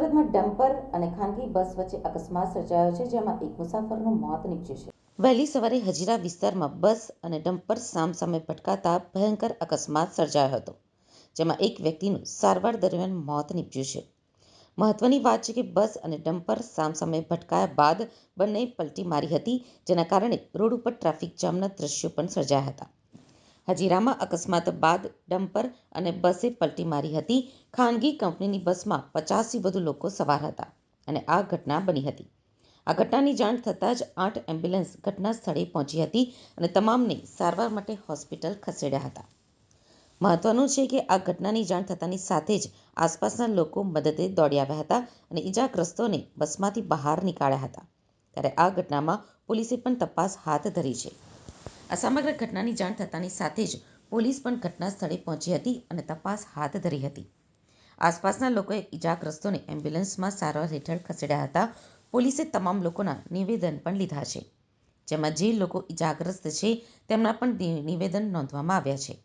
સુરતમાં ડમ્પર અને ખાનગી બસ વચ્ચે અકસ્માત સર્જાયો છે, જેમાં એક મુસાફરનું મોત નીપજ્યું છે. વહેલી સવારે હજીરા વિસ્તારમાં બસ અને ડમ્પર સામસામે ભટકાતા ભયંકર અકસ્માત સર્જાયો હતો, જેમાં એક વ્યક્તિનું સારવાર દરમિયાન મોત નીપજ્યું છે. મહત્વની વાત છે કે બસ અને ડમ્પર સામસામે ભટકાયા બાદ બંને પલટી મારી હતી, જેના કારણે રોડ ઉપર ટ્રાફિક જામના દ્રશ્યો પણ સર્જાયા હતા. હજીરામાં અકસ્માત બાદ ડમ્પર અને બસે પલટી મારી હતી. ખાનગી કંપનીની બસમાં પચાસથી વધુ લોકો સવાર હતા અને આ ઘટના બની હતી. આ ઘટનાની જાણ થતાં જ આઠ એમ્બ્યુલન્સ ઘટના સ્થળે પહોંચી હતી અને તમામને સારવાર માટે હોસ્પિટલ ખસેડ્યા હતા. મહત્વનું છે કે આ ઘટનાની જાણ થતાની સાથે જ આસપાસના લોકો મદદે દોડી આવ્યા હતા અને ઈજાગ્રસ્તોને બસમાંથી બહાર નીકાળ્યા હતા. ત્યારે આ ઘટનામાં પોલીસે પણ તપાસ હાથ ધરી છે. આ સમગ્ર ઘટનાની જાણ થતાની સાથે જ પોલીસ પણ ઘટના સ્થળે પહોંચી હતી અને તપાસ હાથ ધરી હતી. આસપાસના લોકોએ ઈજાગ્રસ્તોને એમ્બ્યુલન્સમાં સારવાર હેઠળ ખસેડ્યા હતા. પોલીસે તમામ લોકોના નિવેદન પણ લીધા છે. જેમાં જે લોકો ઈજાગ્રસ્ત છે, તેમના પણ નિવેદન નોંધવામાં આવ્યા છે.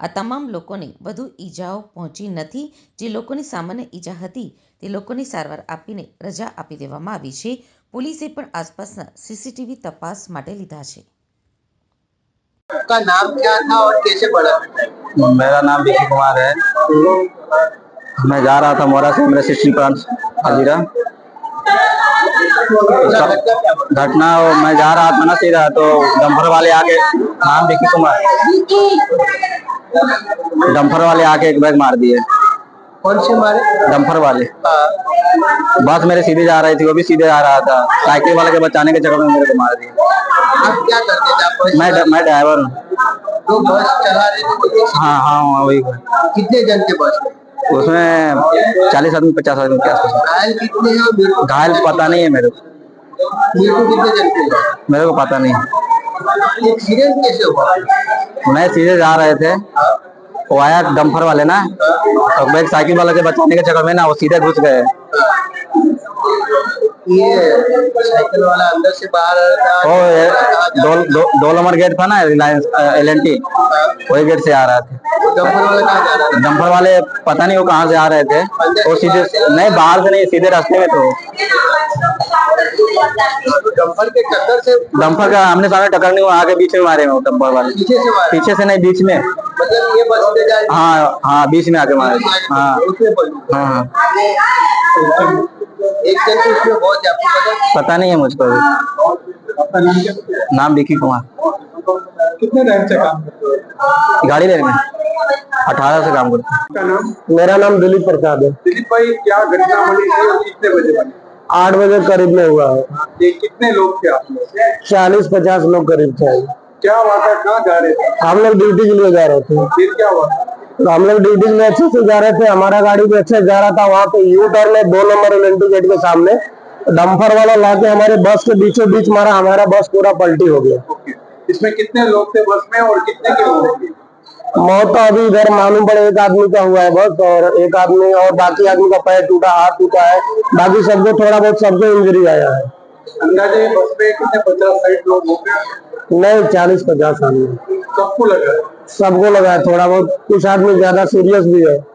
આ તમામ લોકોને વધુ ઈજાઓ પહોંચી નથી. જે લોકોની સામાન્ય ઈજા હતી, તે લોકોની સારવાર આપીને રજા આપી દેવામાં આવી છે. પોલીસે પણ આસપાસના સીસીટીવી તપાસ માટે લીધા છે. आपका नाम क्या था और कैसे पड़ा मेरा नाम विकी कुमार है। मैं जा रहा था मोरा से मेरा सिस्टरी प्लांट हजीरा। घटना मैं जा रहा था ना सीधा तो डंपर वाले आके नाम विकी कुमार। डंपर वाले आके एक बैग मार दिए। कौन से मारे? डंपर वाले। हाँ, बस मेरे सीधे जा रही थी वो भी सीधे आ रहा था। साइकिल वाले के बचाने के चक्कर में मेरे को मार दिया। आप क्या करते थे? मैं मैं ड्राइवर हूँ। जो बस चला रहे थे हाँ हाँ हाँ, वही कितने जन थे बस उसमें चालीस आदमी पचास आदमी के आसपास। घायल कितने हैं घायल पता नहीं है मेरे को। कितने जन के मेरे को पता नहीं एक्सीडेंट कैसे हुआ? मैं सीधे जा रहे थे। वो आया डम्फर वाले ना तो मैं साइकिल वाले के बचाने के चक्कर में ना वो सीधे घुस गए। ये साइकिल वाला अंदर से बाहर आ रहा था। दो, नंबर गेट था ना रिलायंस एल एन टी वही गेट से आ रहा था? डंपर वाला कहाँ जा रहा था? डंपर वाले पता नहीं वो कहाँ से आ रहे थे। वो सीधे नहीं बाहर से नहीं सीधे रास्ते में तो डंपर के टक्कर से डंपर का हमने सारा टक्कर नहीं हुआ आगे बीच में मारे हैं वो वाले। पीछे से मारा। पीछे से नहीं बीच में। मतलब ये बस हाँ हाँ बीच में आके मारे। हाँ हाँ। पता पता नहीं है मुझको अभी। नाम विकी कुमार। कितने टाइम से काम करते गाड़ी लेने में अठारह से काम करते हूँ। मेरा नाम दिलीप प्रसाद है। दिलीप भाई क्या घटना बनी थी कितने बजे बनी? आठ बजे करीब में हुआ है। ये कितने लोग थे आप लोग? चालीस पचास लोग करीब थे। क्या हुआ था? कहाँ जा रहे थे? हम लोग ड्यूटी के लिए जा रहे थे। फिर क्या हुआ? तो हम लोग ड्यूटी लिए अच्छे से जा रहे थे हमारा गाड़ी भी अच्छे से जा रहा था वहाँ पे यू टर्न है दो नंबर एल गेट के सामने। डंपर वाला लाके हमारे बस के बीचों बीच मारा हमारा बस पूरा पलटी हो गया। इसमें कितने लोग थे बस में और कितने की मौत मौत तो अभी इधर मालूम पड़े एक आदमी का हुआ है बस और एक आदमी और बाकी आदमी का पैर टूटा हाथ टूटा है। बाकी सबको थोड़ा बहुत सबको इंजरी आया है। अंदाजे बस में कितने पचास साठ लोग हो गए? नहीं चालीस पचास आदमी। सबको लगा। सबको लगा है थोड़ा बहुत। कुछ आदमी ज़्यादा सीरियस भी है।